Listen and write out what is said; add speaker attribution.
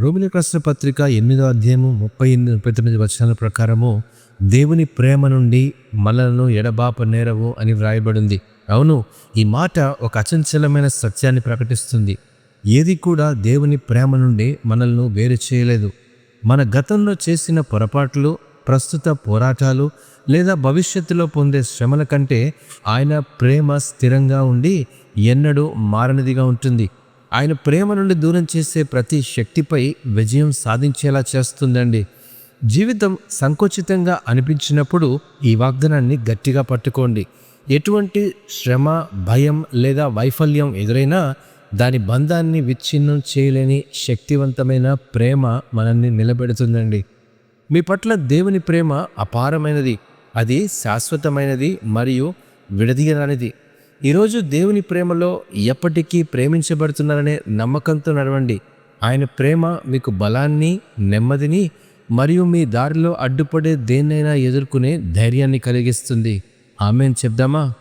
Speaker 1: రోమిల రాష్ట్ర పత్రిక ఎనిమిదో అధ్యాయము ముప్పై ఎనిమిది ముప్పై తొమ్మిది వచనాల ప్రకారము దేవుని ప్రేమ నుండి మనలను ఎడబాప నేరవు అని వ్రాయబడింది. అవును ఈ మాట ఒక అచంచలమైన సత్యాన్ని ప్రకటిస్తుంది. ఏది కూడా దేవుని ప్రేమ నుండి మనల్ని వేరు చేయలేదు. మన గతంలో చేసిన పొరపాట్లు ప్రస్తుత పోరాటాలు లేదా భవిష్యత్తులో పొందే శ్రమల కంటే ఆయన ప్రేమ స్థిరంగా ఉండి ఎన్నడూ మారనిదిగా ఉంటుంది. ఆయన ప్రేమ నుండి దూరం చేసే ప్రతి శక్తిపై విజయం సాధించేలా చేస్తుందండి. జీవితం సంకుచితంగా అనిపించినప్పుడు ఈ వాగ్దానాన్ని గట్టిగా పట్టుకోండి. ఎటువంటి శ్రమ భయం లేదా వైఫల్యం ఎదురైనా దాని బంధాన్ని విచ్ఛిన్నం చేయలేని శక్తివంతమైన ప్రేమ మనల్ని నిలబెడుతుందండి. మీ పట్ల దేవుని ప్రేమ అపారమైనది. అది శాశ్వతమైనది మరియు విడదీయరానిది. ఈరోజు దేవుని ప్రేమలో ఎప్పటికీ ప్రేమించబడుతున్నారనే నమ్మకంతో నడవండి. ఆయన ప్రేమ మీకు బలాన్ని నెమ్మదిని మరియు మీ దారిలో అడ్డుపడే దేన్నైనా ఎదుర్కొనే ధైర్యాన్ని కలిగిస్తుంది. ఆమెను. చెప్దామా?